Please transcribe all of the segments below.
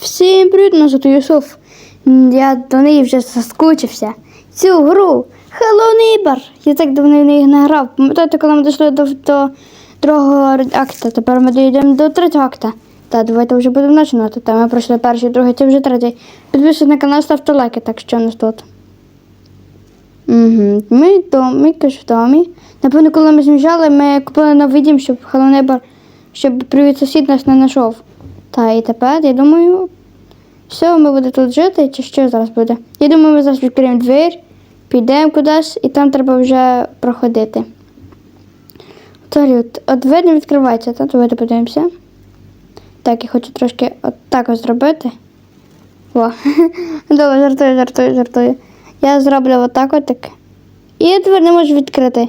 Всім привіт, мене звати Юсуф. Я до неї вже заскучився. Цю гру Hello Neighbor. Я так давно в неї не грав. Пам'ятаєте, коли ми дійшли до, до другого акта, тепер ми дійдемо до третього акта. Та давайте вже будемо починати. Та ми пройшли перший, другий, це вже третій. Підписуйтесь на канал, ставте лайки, так що нас тут. Угу. Ми домі, в домі. Напевно, коли ми з'їжджали, ми купили новий дім, щоб Hello Neighbor, щоб привіт сусід нас не знайшов. Та і тепер, я думаю, все, ми будемо тут жити, чи що зараз буде? Я думаю, ми зараз відкриємо двір, підемо кудись, і там треба вже проходити. Взагалі, от, от двері не відкривається, так? Давайте подивимося. Так, я хочу трошки от так ось зробити. О, добре, жартую, жартую, жартую. Я зроблю отак от так. І двері не можу відкрити.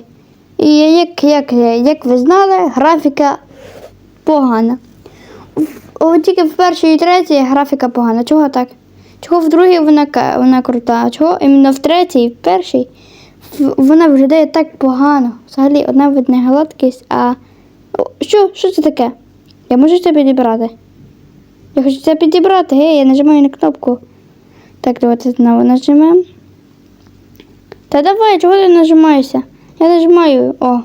І як, як, як ви знали, графіка погана. О, тільки в першій і третій графіка погана. Чого так? Чого в другій вона, вона крута, а чого іменно в третій, в першій вона виглядає так погано. Взагалі одна видна гладкість, а. Що? Що це таке? Я можу це підібрати? Я хочу це підібрати, гей, я нажимаю на кнопку. Так, давайте знову нажимаємо. Та давай, чого ти нажимаєшся? Я нажимаю. О.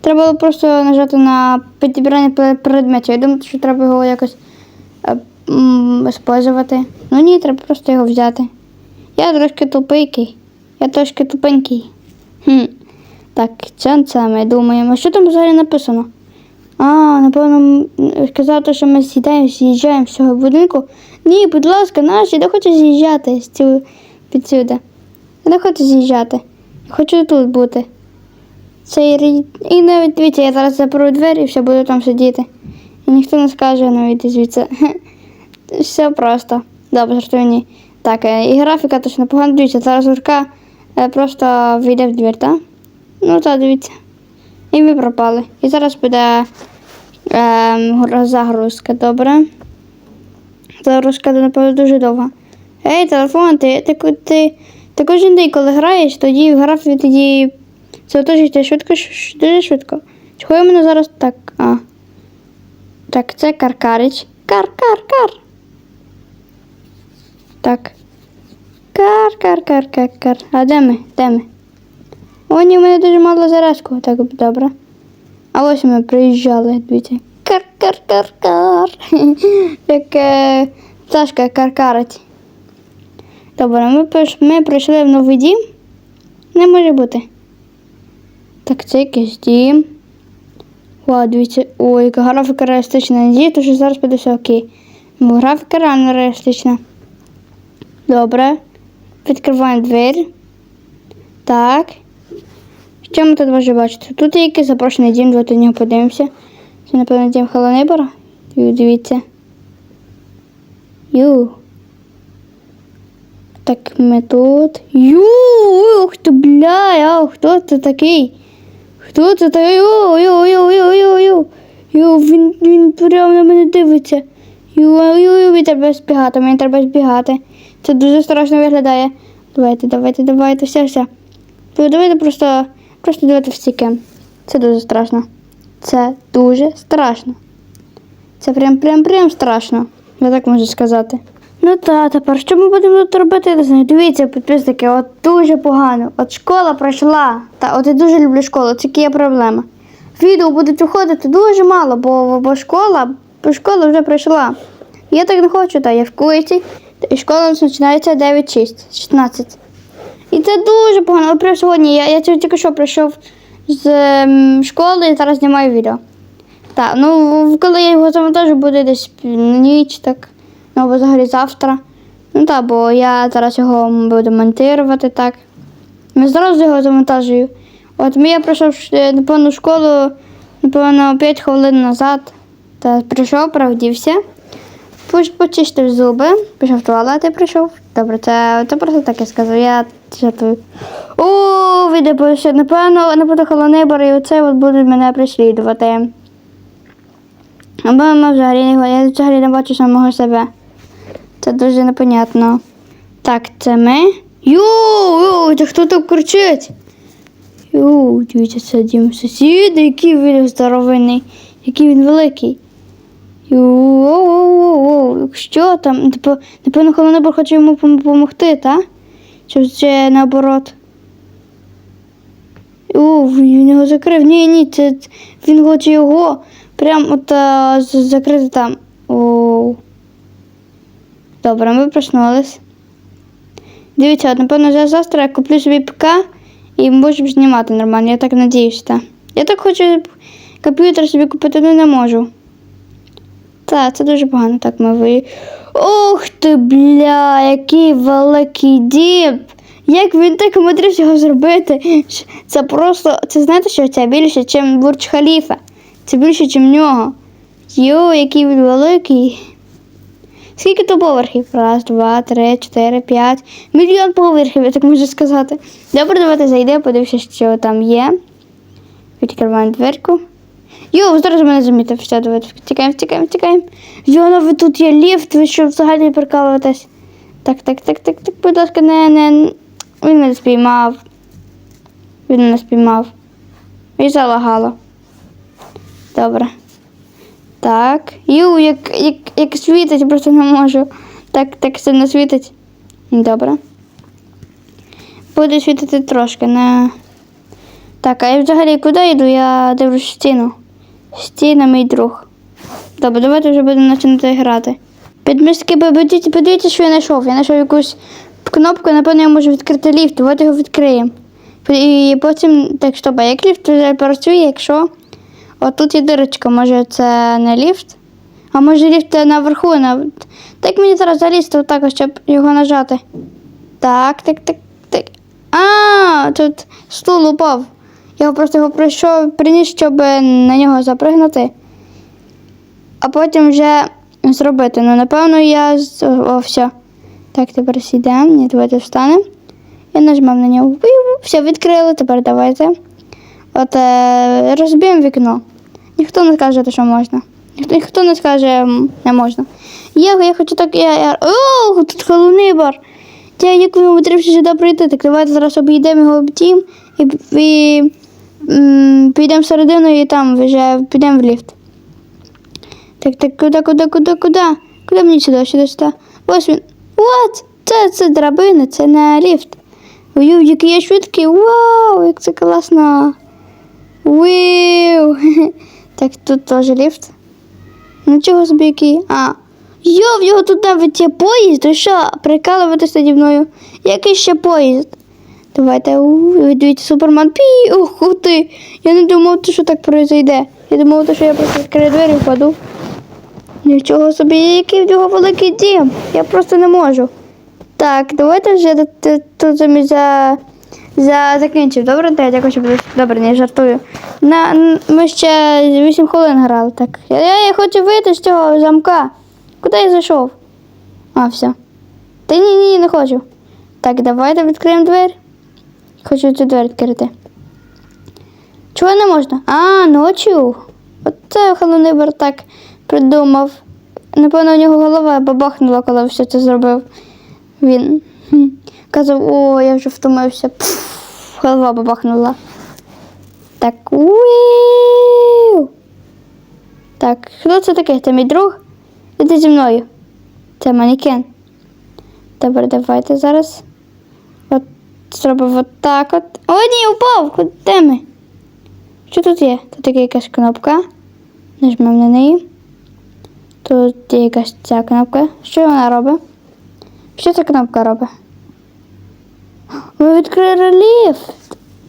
Треба було просто нажати на підібрання предметів. Я думаю, що треба його якось использувати. Ну ні, треба просто його взяти. Я трошки тупенький. Я трошки тупенький. Хм. Так, це саме думаємо. Що там взагалі написано? А, напевно, сказати, що ми сідаємо, з'їжджаємо з цього будинку. Ні, будь ласка, наші, не хочу з'їжджати з цього відсюди. Я не хочу з'їжджати. Я хочу тут бути. Рі- І навіть дивіться, я зараз запору двері і все буду там сидіти. І ніхто не скаже навіть звідси. Все просто. Добре, жартую, ні. Так, е, і графіка точно погано. Дивіться, зараз рука е, просто війде в двір, так? Ну так, дивіться. І ми пропали. І зараз буде ем, загрузка, добре. Загрузка, напевно, дуже довга. Ей, телефон, ти, ти, ти, ти, кожен день, коли граєш, тоді в графі тоді це отожиться швидко, дуже швидко. Чого я мене зараз так. А. Так, це каркарич. Кар-кар-кар. Так. Кар-кар-кар-кар-кар. А де ми? Де ми? О, ні, у мене дуже мало зарядку. Так, добре. А ось ми приїжджали, дивіться. Кар-кар-кар-кар. Як е, пташка каркарить. Добре, ми, ми прийшли в новий дім. Не може бути. Так, це якийсь дім. Вау, дивіться, ой, яка графіка реалістична. Надію, то що зараз буде все окей. Бо графіка реально реалістична. Добре. Відкриваємо двері. Так. Що ми тут можемо бачити? Тут є якийсь запрошений дім, давайте нього подивимося. Це, напевно, дім Neighbor. Ю, дивіться. Ю. Так, ми тут. Ю, ух ти, бля, а хто це такий? Хто це такий? Ю, ю, ю, ю, ю, ю. Ю, він, він прямо на мене дивиться. Ю, ю, ю, мені треба збігати, мені треба збігати. Це дуже страшно виглядає. Давайте, давайте, давайте, все, все. Давайте просто, просто давайте встіки. Це дуже страшно. Це дуже страшно. Це прям прям прям страшно. Я так можу сказати. Ну та тепер що ми будемо тут робити? Дивіться, підписники, от дуже погано. От школа пройшла. Та от я дуже люблю школу, це є проблема. Відео будуть виходити дуже мало, бо, бо школа, бо школа вже пройшла. Я так не хочу, та я в курсі. І школа починається 9-6, 16. І це дуже погано. Але прямо сьогодні я, я тільки що прийшов з ем, школи і зараз знімаю відео. Так, ну коли я його завантажу, буде десь ніч, так. Ну, або взагалі завтра. Ну так, бо я зараз його буду монтувати так. Я зразу його завантажую. От я прийшов е, напевно в школу, напевно, 5 хвилин назад. Та прийшов, правдівся. Почистив зуби, пішов туалет і прийшов. Добре, це, це просто так я сказав, я жартую. О, відео ще, напевно, напевно, холонибор і оце от будуть мене переслідувати. Або ми взагалі не я взагалі не бачу самого себе. Це дуже непонятно. Так, це ми. Йоу, це хто так кричить? Йоу, дивіться, це дім сусіда, який він здоровенний, який він великий. Йоу, що там? Напев- Напевно, Холонебор хоче йому пом- допомогти, так? Чи це наоборот? О, він його закрив. Ні, ні, це він хоче його прям от закрити там. О. Добре, ми проснулись. Дивіться, напевно, вже завтра я куплю собі ПК і можемо знімати нормально. Я так надіюсь, так. Я так хочу комп'ютер собі купити, але не можу. Так, це дуже погано. Так, ми ви. Ух ти, бля, який великий дім! Як він так умудрився його зробити? Це просто. Це знаєте, що це більше, ніж Бурдж Халіфа. Це більше, ніж нього. Йо, який він великий. Скільки то поверхів? Раз, два, три, чотири, п'ять. Мільйон поверхів, я так можу сказати. Добре, давайте зайдемо, подивимося, що там є. Відкриваємо дверку. Йо, зараз мене замітив. Все, давайте втікаємо, втікаємо, втікаємо. Йо, ну ви тут є ліфт, ви що взагалі прикалуєтесь? Так, так, так, так, так, будь ласка, не, не. Він мене спіймав. Він мене спіймав. І залагало. Добре. Так. Ю, як, як, як світить, просто не можу. Так, так сильно світить. Добре. Буде світити трошки, не. Так, а я взагалі куди йду? Я дивлюсь стіну. Стіна, мій друг. Добре, давайте вже будемо починати грати. Підмістки, подивіться, подивіться, що я знайшов. Я знайшов якусь кнопку, напевно, я можу відкрити ліфт. Давайте його відкриємо. І потім, так, стоп, як ліфт працює, якщо. От тут є дирочка, може це не ліфт? А може ліфт наверху? На... Так мені зараз залізти отак, щоб його нажати. Так, так, так, так. А, тут стул упав. Я просто його прийшов, приніс, щоб на нього запригнути. А потім вже зробити. Ну, напевно, я. О, все. Так, тепер сідемо. Ні, давайте встанемо. І нажмемо на нього. Все, відкрили, тепер давайте. От е, розб'ємо вікно. Ніхто не скаже, що можна. Ніхто, ніхто не скаже, не можна. Я, я хочу так. Я, я... О, тут головний бар. Я як він умудрився сюди прийти, так давайте зараз обійдемо його в тім і, і підемо всередину і там вже підемо в ліфт. Так, так, куди, куди, куди, куди? Куди мені сюди, сюди, сюди? Ось він. What? Це, це драбина, це не ліфт. Ой, який я швидкий. Вау, як це класно. Виу. Так, тут теж ліфт. Ну чого собі який? А. Йо, в його тут навіть є поїзд. Ви що, прикалуватися зі мною? Який ще поїзд? Давайте, у, суперман. Пі, ух ти. Я не думав, що так произойде. Я думав, що я просто відкрию двері і впаду. Нічого собі, який в нього великий дім. Я просто не можу. Так, давайте вже тут замість за, за закінчив. Добре, та я дякую, що були. Добре, не жартую. На, ми ще 8 хвилин грали. Так. Я, я хочу вийти з цього замка. Куди я зайшов? А, все. Та ні, ні, не хочу. Так, давайте відкриємо двері. Хочу цю двері відкрити. Чого не можна? А, ночі. Оце головний бар так придумав. Напевно, у нього голова бабахнула, коли все це зробив. Він казав, о, я вже втомився. Пф, голова бабахнула. Так. Уіу. Так, хто це такий? Це мій друг? Іди зі мною. Це манекен. Добре, давайте зараз. От зробив отак от. О, ні, упав! Куди ми? Що тут є? Тут є якась кнопка. Нажмемо на неї. Тут є якась ця кнопка. Що вона робить? Що ця кнопка робить? Ми відкрили ліфт.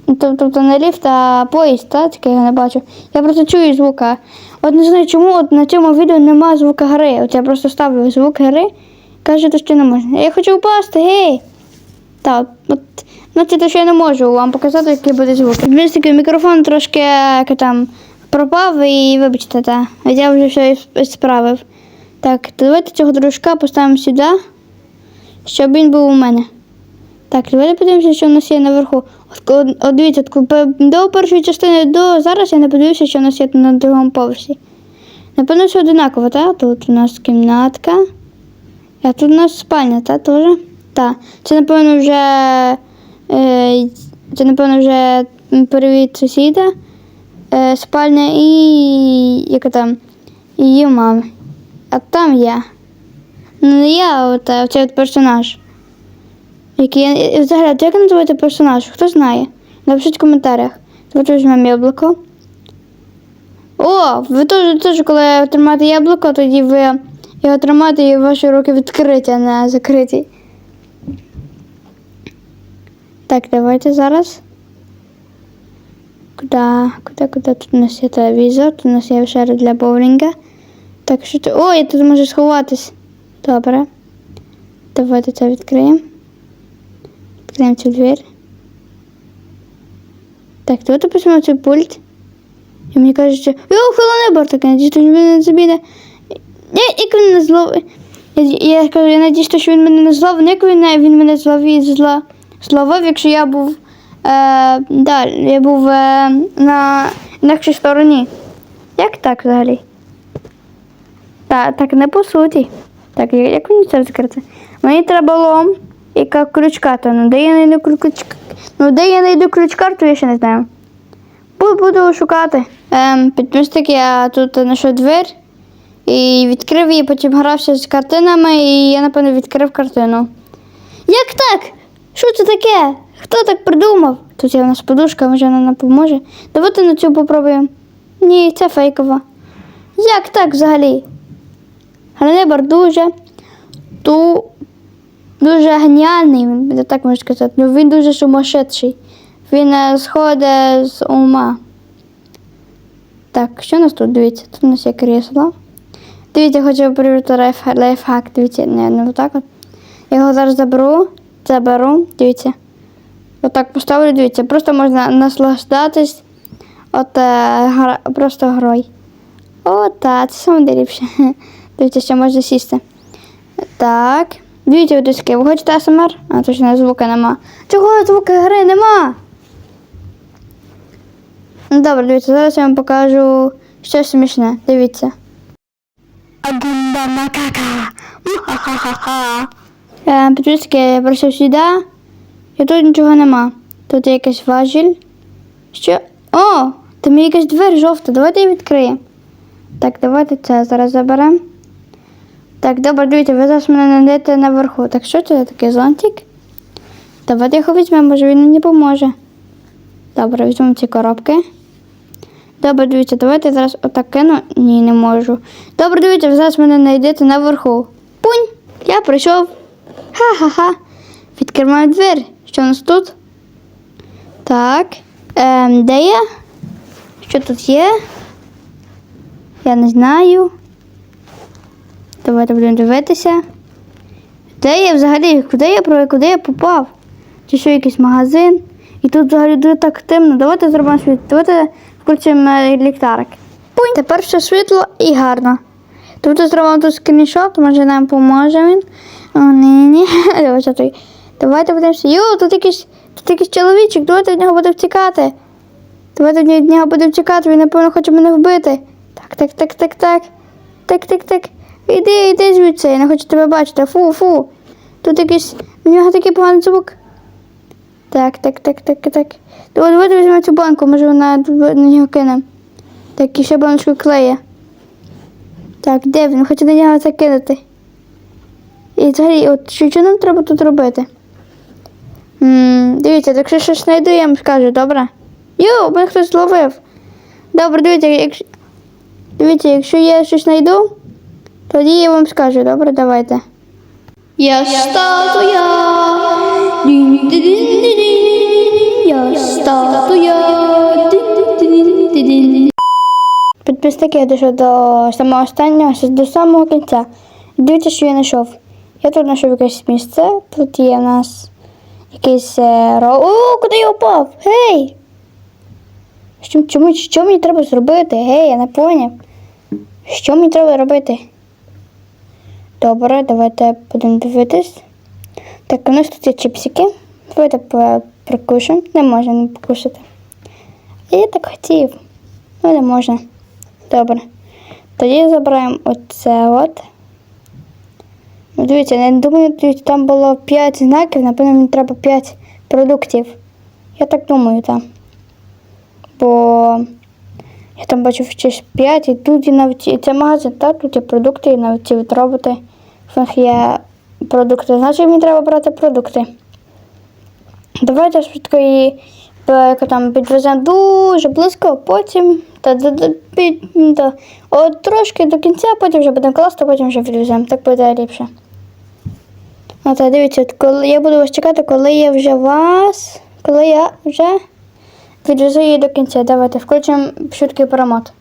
Тоб- Тобто не ліфт, а поїзд, так? Тільки я не бачу. Я просто чую звука. От не знаю, чому от на цьому відео немає звука гри. От я просто ставлю звук гри, кажете, що не можна. Я хочу впасти, гей! Так, от, значить, що я не можу вам показати, який буде звук. Містики, мікрофон трошки там пропав і вибачте, та. Я вже все справив. Так, давайте цього дружка поставимо сюди, щоб він був у мене. Так, давайте подивимося, що у нас є наверху. От, дивіться, до першої частини до зараз я не подивився, що у нас є на другому поверсі. Напевно, все одинаково, так? Тут у нас кімнатка. А тут у нас спальня, та теж? Так. Це, напевно, вже. Е, це, напевно, вже привіт сусіда. Е, спальня і. яка там? Її мами. а там я. Ну, не я, от, а цей от персонаж. Який. Взагалі, як називається персонаж? Хто знає? Напишіть в коментарях. Давайте візьмемо яблуко. О, ви теж, теж коли тримаєте яблуко, тоді ви його тримаєте і ваші руки відкриті, а не закриті. Так, давайте зараз. Куда, куда, куда? Тут у нас є телевізор, тут у нас є шари для боулінга. Так, що тут? О, я тут можу сховатись. Добре. Давайте це відкриємо. Відкриємо цю двір. Так, давайте пишемо цей пульт. І мені кажуть, що йо, хвилинебор таке, надіюсь, що він мене не забіде. Я, як він не зловив. Я, я кажу, я надіюсь, що він мене не зловив. Як він, він мене зловив, зла, зловив, якщо я був е, далі, я був е, на інакшій стороні. Як так взагалі? Та, так не по суті. Так, як мені це відкрити? Мені треба лом і ка- ключ-карту. Ну, де я знайду ключ Ну, де я знайду ключ-карту, я ще не знаю. Бу- Буду шукати. Ем, підписник, я тут знайшов двір і відкрив її, потім грався з картинами, і я, напевно, відкрив картину. Як так? Що це таке? Хто так придумав? Тут є у нас подушка, може вона нам допоможе. Давайте на цю попробуємо. Ні, це фейкова. Як так взагалі? Гранебар дуже ту, дуже геніальний, так можна сказати. Ну, він дуже сумасшедший. Він е, сходить з ума. Так, що у нас тут? Дивіться, тут у нас є крісло. Дивіться, хочу перевірити лайф, лайфхак. Дивіться, не, не отак от. Я його зараз заберу, заберу, дивіться. Отак поставлю, дивіться, просто можна наслаждатись от е, гра, просто грою. О, так, це саме. Дивіться, що можна сісти. Так. Ось таке. Ви хочете АСМР? А, точно звука нема. Чого звука гри нема? Ну добре, дивіться, зараз я вам покажу щось смішне. Дивіться. Агунда макака. Муха-ха-ха-ха. Е, Підписки, я прийшов сюди. І тут нічого нема. Тут є якийсь важіль. Що? О! Там є якась двері жовта. Давайте її відкриємо. Так, давайте це зараз заберемо. Так, добре, дивіться, ви зараз мене знайдете наверху. Так що це такий зонтик? Давайте його візьмемо, може він мені поможе. Добре, візьмемо ці коробки. Добре, дивіться, давайте зараз отак кину. Ні, не можу. Добре, дивіться, ви зараз мене знайдете наверху. Пунь! Я прийшов. Ха-ха-ха. Відкриваємо двері. Що у нас тут? Так. Ем, де я? Що тут є? Я не знаю. Давайте будемо дивитися. Де я взагалі? Куди я про куди я попав? Чи що якийсь магазин? І тут взагалі дуже так темно. Давайте зробимо світло. Давайте включимо е, ліхтарик. Пунь. Тепер все світло і гарно. Тобто зробимо тут скріншот, може нам поможе він. О, ні, ні. Давайте, давайте подивимося. Йо, тут якийсь, тут якийсь чоловічок, давайте від нього будемо втікати. Давайте від нього будемо втікати, він, напевно, хоче мене вбити. Так, так, так, так, так. Так, так, так. Іди, іди звідси, я не хочу тебе бачити. Фу, фу. Тут якийсь. У нього такий поганий звук. Так, так, так, так, так. Давай, давайте візьмемо цю банку, може вона на нього кине. Так, і ще баночку клея. Так, де він? Хоче на нього це кинути. І взагалі, от що, що нам треба тут робити? м дивіться, якщо щось знайду, я вам скажу, добре? Йо, мене хтось зловив. Добре, дивіться, якщо, дивіться, якщо я щось знайду, тоді я вам скажу, добре, давайте. Я статуя. Я статуя. Підписники, я дійшов до самого останнього, до самого кінця. Дивіться, що я знайшов. Я тут знайшов якесь місце. Тут є у нас якийсь е, ро... О, куди я упав? Гей! Що, чому, що мені треба зробити? Гей, я не поняв. Що мені треба робити? Добре, давайте будемо дивитись. Так, у нас тут є чіпсики. Давайте прикушимо. Не можна не покушати. Я так хотів. Ну, не можна. Добре. Тоді забираємо оце от. Ну, дивіться, я не думаю, там було 5 знаків, напевно, мені треба 5 продуктів. Я так думаю там. Бо Я там бачив щось 5, і тут і навіть і це магазин, так, тут є продукти, і навіть ці от роботи. В них є продукти. Значить, мені треба брати продукти. Давайте швидко її там підвеземо дуже близько, потім та, та, та, та, от трошки до кінця, потім вже будемо класти, потім вже відвеземо. Так буде ліпше. Ну так, дивіться, от коли я буду вас чекати, коли я вже вас. Коли я вже відвезу її до кінця. Давайте включимо швидкий перемот.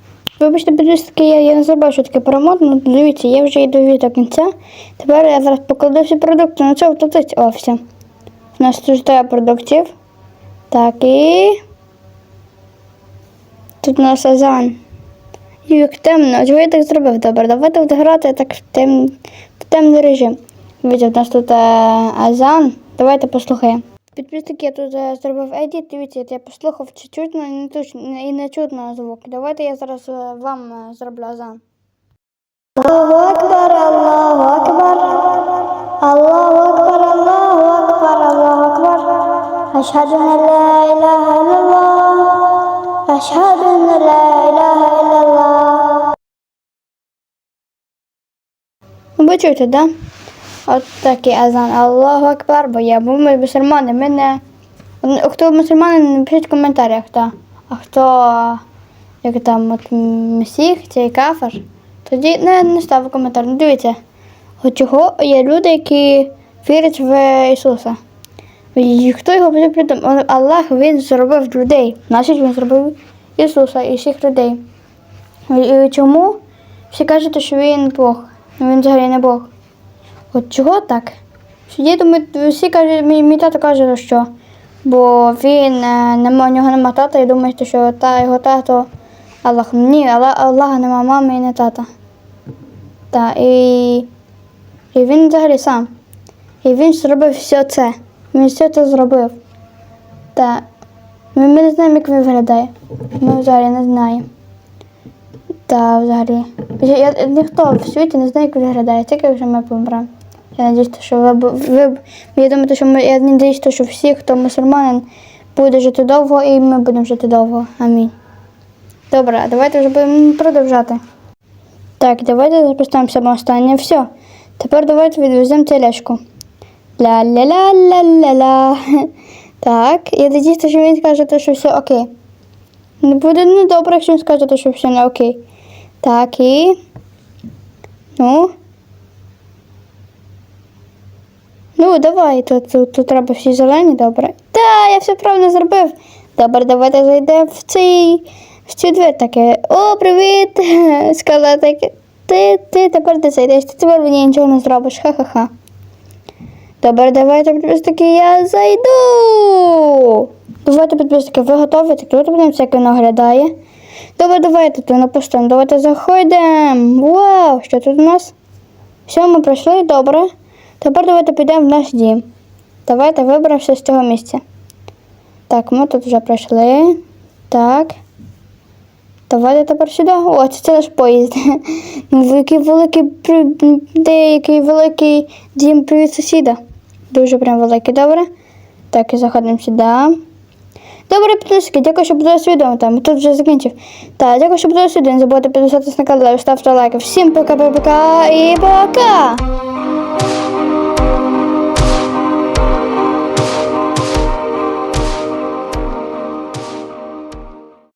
Вибачте, підписники, я, я не зробив швидкий перемот, ну дивіться, я вже довів до кінця. Тепер я зараз покладу всі продукти на це втратить. О, все. У нас тут стоя продуктів. Так, і. Тут у нас азан. Як темно. Чого я так зробив? Добре, давайте от грати так в, тем... в темний режим. Дивіться, у нас тут е, азан. Давайте послухаємо. Підписники, я тут е, зробив едіт, дивіться, я послухав чи чутно і не, туч... і не чутно звук. Давайте я зараз е, вам е, зроблю азан. Аллаху Акбар, Аллаху Акбар. Аллаху Акбар, Аллаху Акбар, Аллаху Акбар. Ашхаду ан ла ілаха ілlallah. Ашхаду ан ла ілаха ілlallah. Ви чуєте, да? От такий азан. Аллаху Акбар, бо я, бо ми мусульмани, ми не... Хто мусульмани, напишіть в коментарях, да. А хто, як там, от месіх, цей кафир, тоді не, не став коментар. Ну, дивіться, от чого є люди, які вірять в Ісуса. І хто його придумав? Аллах він зробив людей. Значить він зробив Ісуса і всіх людей. І, чому всі кажуть, що він Бог? Він взагалі не Бог. От чого так? Я думаю, всі кажуть, мій, мій тато каже, що бо він е, нема, у нього нема тата, і думає, що та його тато Аллах. Ні, Аллах, Аллаха нема мами і не тата. Та, і, і він взагалі сам. І він зробив все це. Він все це зробив. Та ми, ми не знаємо, як він виглядає. Ми взагалі не знаємо. Та взагалі. Я, я, ніхто в світі не знає, як виглядає, тільки вже ми помремо. Я надіюсь, що ви, ви я думаю, що ми, я надіюсь, що всі, хто мусульманин, буде жити довго і ми будемо жити довго. Амінь. Добре, давайте вже будемо продовжати. Так, давайте запустимо саме останнє. Все. Тепер давайте відвеземо тележку. Ля-ля-ля-ля-ля-ля. Так, я надіюся, що він скаже, що все окей. Не буде недобре, якщо він скаже, що все не окей. Так, і. Ну. Ну, давай, тут, тут, тут треба всі зелені, добре. Та, я все правильно зробив. Добре, давайте зайдемо в цей. В цю двері таке. О, привіт! Сказала таке. Ти, ти тепер ти зайдеш, ти тепер мені нічого не зробиш. Ха-ха-ха. Добре, давайте, підписники, я зайду. Давайте, підписники, ви готові? Так давайте подивимося, як воно виглядає. Добре, давайте тут на пустому. Давайте заходимо. Вау, що тут у нас? Все, ми пройшли, добре. Тепер давайте підемо в наш дім. Давайте виберемося з цього місця. Так, ми тут вже пройшли. Так. Давайте тепер сюди. О, це, це наш поїзд. Ну, великий при- де який великий дім привіт сусіда. Дуже прям великий, добре. Так, і заходимо сюди. Добре, підписники, дякую, що подивилися відео. Там тут вже закінчив. Так, дякую, що подивилися відео. Не забудьте підписатися на канал, ставте лайки. Всім пока-пока і пока!